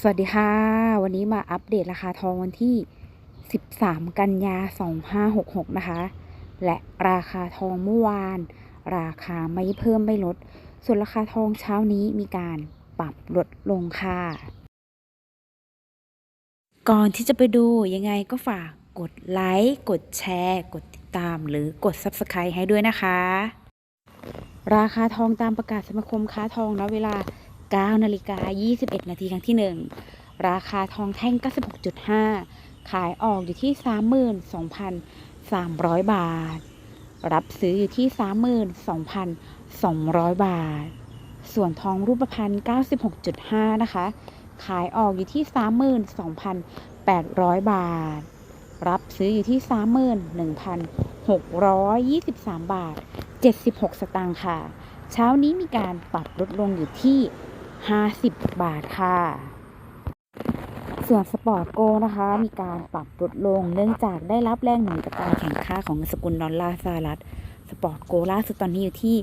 สวัสดีค่ะ วันนี้มาอัปเดตราคาทองวันที่ 13 กันยา 2566 นะคะ และราคาทองเมื่อวาน ราคาไม่เพิ่มไม่ลด ส่วนราคาทองเช้านี้มีการปรับลดลงค่ะ ก่อนที่จะไปดูยังไงก็ฝากกดไลค์ กดแชร์ กดติดตามหรือกด Subscribe ให้ด้วยนะคะ ราคาทองตามประกาศสมาคมค้าทองณเวลา 9นาฬิกา21 นาทีครั้งที่ 1 ราคาทองแท่ง 96.5 ขายออกอยู่ที่ 32,300 บาท รับซื้ออยู่ที่ 32,200 บาท ส่วนทองรูปพรรณ96.5 นะคะ ขายออกอยู่ที่ 32,800 บาท รับซื้ออยู่ที่ 31,623 บาท 76 สตางค์ค่ะเช้านี้มีการปรับลดลงอยู่ที่ 50 บาทค่ะ ส่วนสปอร์ตโกนะคะ มีการปรับลดลง เนื่องจากได้รับแรงหนุนจากการแข่งค่าของสกุลดอลลาร์สหรัฐ สปอร์ตโกล่าสุดตอนนี้อยู่ที่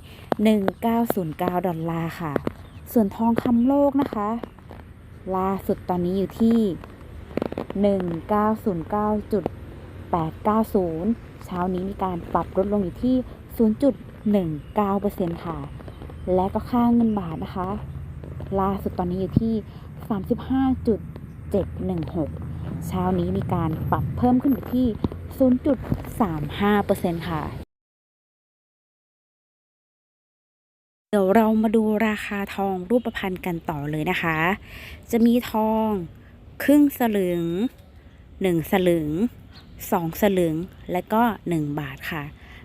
1909 ดอลลาร์ค่ะ ส่วนทองคำโลกนะคะ ล่าสุดตอนนี้อยู่ที่1909.890 เช้านี้มีการปรับลดลงอยู่ที่ 0.19%ค่ะ และก็ค่าเงินบาทนะคะ ล่าสุดตอนนี้อยู่ที่ 35.716 เช้านี้มีการปรับเพิ่มขึ้นอยู่ที่ 0.35%ค่ะ เดี๋ยวเรามาดูราคาทองรูปพรรณกันต่อเลยนะคะ จะมีทองครึ่งสลึง 1 สลึง 2 สลึง และก็ 1 บาทค่ะ